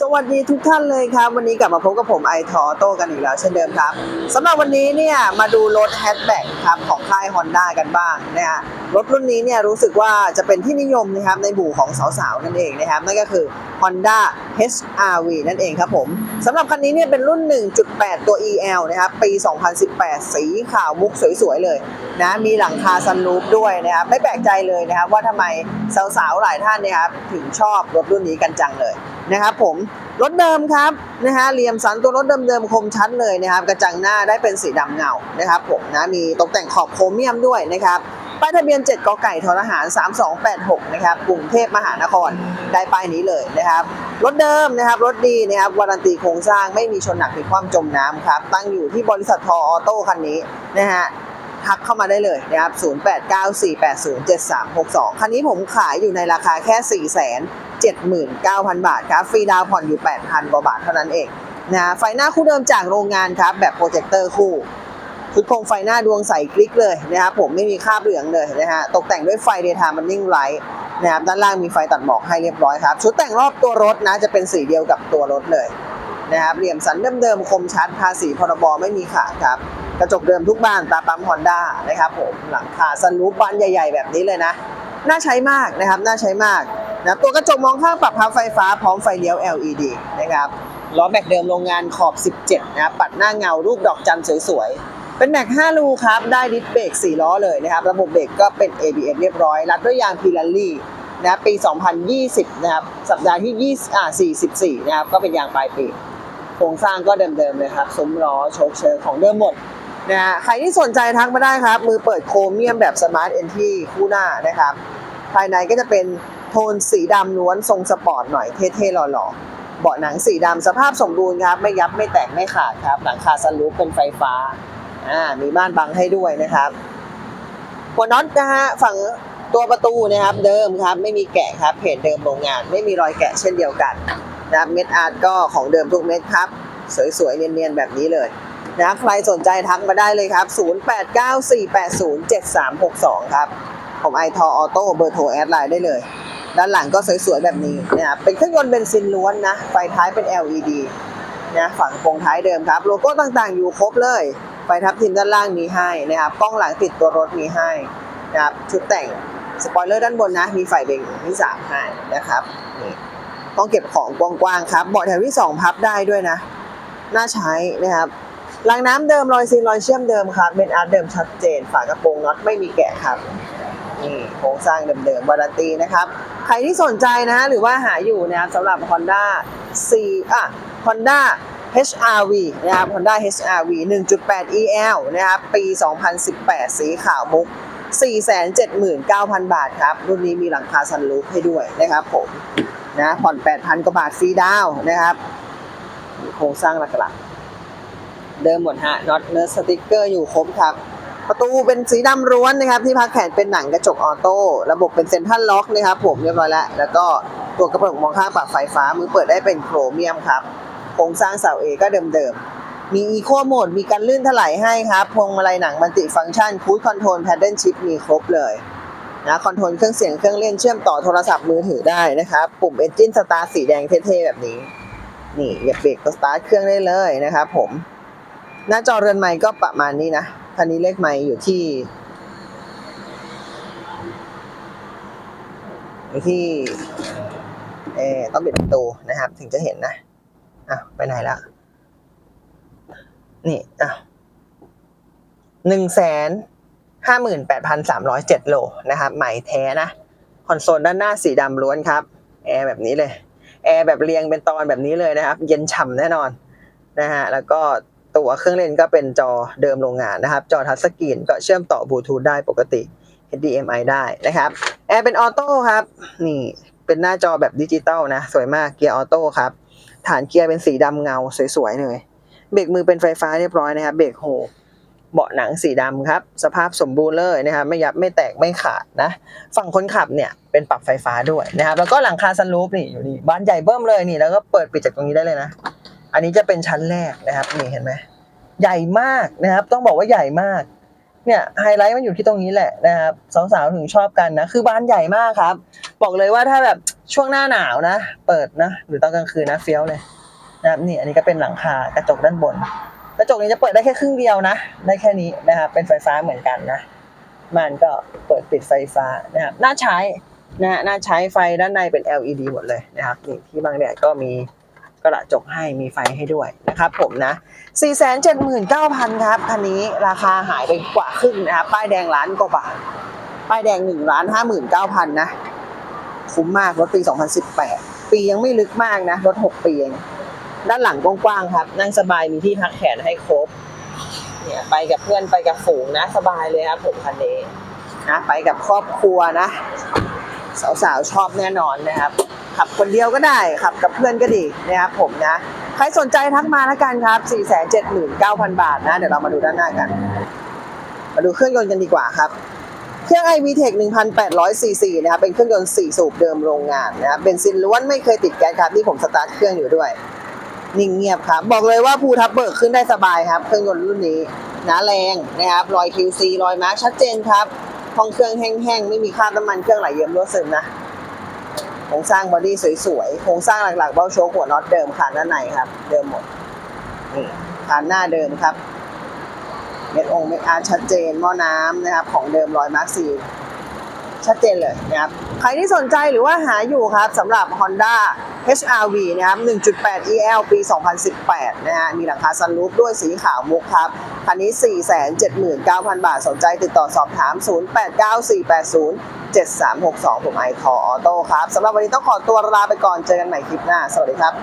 สวัสดีทุกท่านเลยครับ วันนี้กลับมาพบกับผมไอทอโต้กันอีกแล้วเช่นเดิมครับสำหรับวันนี้เนี่ยมาดูรถแฮชแบ็กครับของค่าย Honda กันบ้างนะฮะรถรุ่นนี้เนี่ยรู้สึกว่าจะเป็นที่นิยมนะครับในหมู่ของสาวๆนั่นเองนะครับนั่นก็คือ Honda HRV นั่นเองครับผมสำหรับคันนี้เนี่ยเป็นรุ่น 1.8 ตัว EL นะครับปี 2018 สีขาวมุกสวยๆเลยนะมีหลังคาซันรูฟด้วยนะครับไม่แปลกใจเลยนะครับว่าทำไมสาวๆหลายท่านเนยครับถึงชอบรถรุ่นนี้กันจังเลย นะครับผมรถเดิมครับนะฮะเหลี่ยมสันตัวรถเดิมๆคมชัดเลยนะครับ กระจังหน้าได้เป็นสีดำเงานะครับผมนะมีตกแต่งขอบโครเมียมด้วยนะครับป้ายทะเบียน 7กไก่ทหาร 3286 นะครับกรุงเทพมหานครได้ป้ายนี้เลยนะครับรถเดิมนะครับรถดีนะครับวารันตีโครงสร้างไม่มีชนหนักหรือความจมน้ำครับ ตั้งอยู่ที่บริษัททอออโต้คันนี้นะฮะทักเข้ามาได้เลยนะครับ 0894807362 คันนี้ผมขายอยู่ในราคาแค่ 79,000 บาทครับฟรีดาวผ่อนอยู่ 8,000 กว่าบาทเท่านั้นเองนะฮะไฟหน้าคู่เดิมจากโรงงานครับ แบบโปรเจคเตอร์คู่ชุดโครงไฟหน้าดวงใสคลิกเลยนะครับผมไม่มีคราบเหลืองเลยนะฮะตกแต่งด้วยไฟเดย์ทม์มันนิ่งไลท์นะครับด้านล่างมีไฟตัดหมอกให้เรียบร้อยครับ ชุดแต่งรอบตัวรถนะจะเป็นสีเดียวกับตัวรถเลยนะครับเหลี่ยมสันเดิมๆคมชัดภาษีพรบไม่มีขาดครับกระจกเดิมทุกบ้านตาปั๊มฮอนด้านะครับผมหลังคาซันรูฟบานใหญ่ ๆ แบบนี้เลยนะ น่าใช้มากนะครับ น่าใช้มากนะตัวกระจกมองข้างปรับพับไฟฟ้าพร้อมไฟเลี้ยว LED นะครับล้อแม็กเดิมโรงงานขอบ 17 นะครับปัดหน้าเงารูปดอกจันสวยๆ เป็นแม็ก5ลูครับ ได้ดิสเบรก4 ล้อเลยนะครับ ระบบเบรกก็เป็น ABS เรียบร้อย รัดด้วยยางพิลารี่นะปี 2020 นะครับ สัปดาห์ที่ 20อ่า44 นะครับ ก็เป็นยางปลายปี โครงสร้างก็เดิมๆเลยครับซุ้มล้อโชคเชิงของเดิมหมด นะฮะใครที่สนใจทักมาได้ครับ มือเปิดโครเมียมแบบสมาร์ทเอนทีคู่หน้านะครับ ภายในก็จะเป็นโทนสีดำล้วนทรงสปอร์ตหน่อยเท่ๆหล่อๆ เบาะหนังสีดำสภาพสมบูรณ์ครับ ไม่ยับไม่แตกไม่ขาดครับ หลังคาสลูปเป็นไฟฟ้าอ่ามีม่านบังให้ด้วยนะครับหัวน็อตนะฮะฝั่งตัวประตูนะครับเดิมครับ ไม่มีแกะครับเพจเดิมโรงงาน ไม่มีรอยแกะเช่นเดียวกันนะครับเม็ดอาร์ตก็ของเดิมทุกเม็ดครับ สวยๆเนียนๆแบบนี้เลย นะใครสนใจทักมาได้เลยครับ 0894807362 ครับ ผมไอทอออโต้เบอร์โทรแอดไลน์ได้เลย ด้านหลังก็สวยๆ แบบนี้นะครับเป็นเครื่องยนต์เบนซินล้วนนะ ไฟท้ายเป็น LED นะฝั่งโปรงท้ายเดิมครับ โลโก้ต่างๆ อยู่ครบเลย ไฟทับทิมด้านล่างมีให้นะครับกล้องหลังติดตัวรถมีให้นะครับชุดแต่งสปอยเลอร์ด้านบนนะ มีไฟเบรกที่สามให้นะครับนี่ห้องเก็บของกว้างๆครับเบาะแถวที่สองพับได้ด้วยนะ น่าใช้นะครับ รางน้ำเดิมรอยซีนรอยเชื่อมเดิมครับเป็นอาร์ตเดิมชัดเจน ฝากระโปรงน็อตไม่มีแกะครับนี่โครงสร้างเดิมๆวารันตีนะครับ ใครที่สนใจนะหรือว่าหาอยู่นะครับสำหรับ Honda C อะ Honda HRV นะครับ Honda HRV 1.8 EL นะครับ ปี 2018 สีขาวมุก 479,000 บาทครับ รุ่นนี้มีหลังคาซันรูฟให้ด้วยนะครับผมนะผ่อน 8,000 กว่าบาทฟรีดาวน์นะครับ โครงสร้างหลักๆ เดิมหมดฮะน็อตเนื้อสติกเกอร์อยู่ครบครับ ประตูเป็นสีดำร้วนนะครับ ที่พักแขนเป็นหนังกระจกออโต้ระบบเป็นเซ็นทรัลล็อกนะครับผมเรียบร้อยแล้วแล้วก็ตัวกระจกมองข้างปรับไฟฟ้ามือเปิดได้เป็นโครเมียมครับโครงสร้างเสาเอก็เดิมๆมีอีโคโหมดมีการลื่นถลายให้ครับพวงมาลัยหนังมัลติฟังก์ชันคูดคอนโทรลแพดเดิลชิพมีครบเลยนะคอนโทรลเครื่องเสียงเครื่องเล่นเชื่อมต่อโทรศัพท์มือถือได้นะครับปุ่มเอนจินสตาร์สีแดงเท่ๆแบบนี้ นี่เหยียบเบรกก็สตาร์ทเครื่องได้เลยนะครับผม หน้าจอเรือนไม้ก็ประมาณนี้นะคันนี้เลขไม้อยู่ที่อยู่ที่เออต้องปิดประตูนะครับ ถึงจะเห็นนะอะไปไหนละนี่อะหนึ่งแสนห้าหมื่นแปดพันสามร้อยเจ็ดโลนะครับ ใหม่แท้นะ คอนโซลด้านหน้าสีดำล้วนครับ แอร์แบบนี้เลย แอร์แบบเรียงเป็นตอนแบบนี้เลยนะครับ เย็นฉ่ำแน่นอนนะฮะ แล้วก็ ตัวเครื่องเล่นก็เป็นจอเดิมโรงงานนะครับ จอทัชสกรีนก็เชื่อมต่อบลูทูธได้ปกติ HDMI ได้นะครับแอร์เป็นออโต้ครับ นี่เป็นหน้าจอแบบดิจิตอลนะ สวยมากเกียร์ออโต้ครับ ฐานเกียร์เป็นสีดำเงาสวยๆเลยเบรกมือเป็นไฟฟ้าเรียบร้อยนะครับเบรกโฮเบาะหนังสีดำครับ สภาพสมบูรณ์เลยนะครับ ไม่ยับไม่แตกไม่ขาดนะ ฝั่งคนขับเนี่ยเป็นปรับไฟฟ้าด้วยนะครับ แล้วก็หลังคาซันรูฟนี่อยู่นี่บานใหญ่เบิ้มเลยนี่ แล้วก็เปิดปิดจากตรงนี้ได้เลยนะ อันนี้จะเป็นชั้นแรกนะครับนี่เห็นไหมใหญ่มากนะครับ ต้องบอกว่าใหญ่มาก เนี่ยไฮไลท์มันอยู่ที่ตรงนี้แหละนะครับสาวๆถึงชอบกันนะ คือบ้านใหญ่มากครับ บอกเลยว่าถ้าแบบช่วงหน้าหนาวนะ เปิดนะ หรือตอนกลางคืนนะเฟี้ยวเลยนะครับนี่อันนี้ก็เป็นหลังคากระจกด้านบน กระจกนี้จะเปิดได้แค่ครึ่งเดียวนะ ได้แค่นี้นะครับเป็นไฟฟ้าเหมือนกันนะมันก็เปิดปิดไฟฟ้านะครับน่าใช้นะฮะน่าใช้ไฟด้านในเป็น LED หมดเลยนะครับนี่ที่บางแดดก็มี กระจกให้มีไฟให้ด้วยนะครับผมนะ 479,000 ครับ คันนี้ราคาหายไปกว่าครึ่งนะครับป้ายแดงล้านกว่าบาท ป้ายแดง1ล้าน59,000 นะ คุ้มมากรถปี 2018 ปียังไม่ลึกมากนะ รถ 6 ปีเองด้านหลังกว้างๆครับ นั่งสบายมีที่พักแขนให้ครบเนี่ยไปกับเพื่อนไปกับฝูงนะ สบายเลยครับผมคันนี้นะไปกับครอบครัวนะ สาวๆชอบแน่นอนนะครับ ขับคนเดียวก็ได้ขับกับเพื่อนก็ดีนะครับผมนะ ใครสนใจทักมาแล้วกันครับ 479,000 บาทนะ เดี๋ยวเรามาดูด้านหน้ากัน มาดูเครื่องยนต์กันดีกว่าครับ เครื่อง iV Tech 1,800 cc นะครับ เป็นเครื่องยนต์ 4 สูบเดิมโรงงานนะครับเป็นซินล้วนไม่เคยติดแก๊สครับที่ผมสตาร์ทเครื่องอยู่ด้วยนิ่งเงียบครับ บอกเลยว่าภูทับเบิกขึ้นได้สบายครับ เครื่องยนต์รุ่นนี้หนาแรงนะครับรอย QC รอยมาร์ชัดเจนครับห้องเครื่องแห้งๆ ไม่มีคราบน้ำมันเครื่องไหลเยิ้มรั่วซึมนะ โครงสร้างบอดี้สวยๆ โครงสร้างหลักๆ เบ้าโชคหัวน็อตเดิมคานด้านในครับ เดิมหมดนี่คานหน้าเดิมครับ เม็ดองค์เม็ดอาร์ชัดเจนหม้อน้ำนะครับ ของเดิมรอยมาร์คซีชัดเจนเลยนะครับ ใครที่สนใจหรือว่าหาอยู่ครับสำหรับ Honda HRV นะครับ 1.8 EL ปี 2018 นะฮะ มีราคาซันรูฟด้วยสีขาวมุกครับ คันนี้ 479,000 บาท สนใจติดต่อสอบถาม 089480 7362 ผมไอทอออโต้ครับสำหรับวันนี้ต้องขอตัวลาไปก่อนเจอกันใหม่คลิปหน้า สวัสดีครับ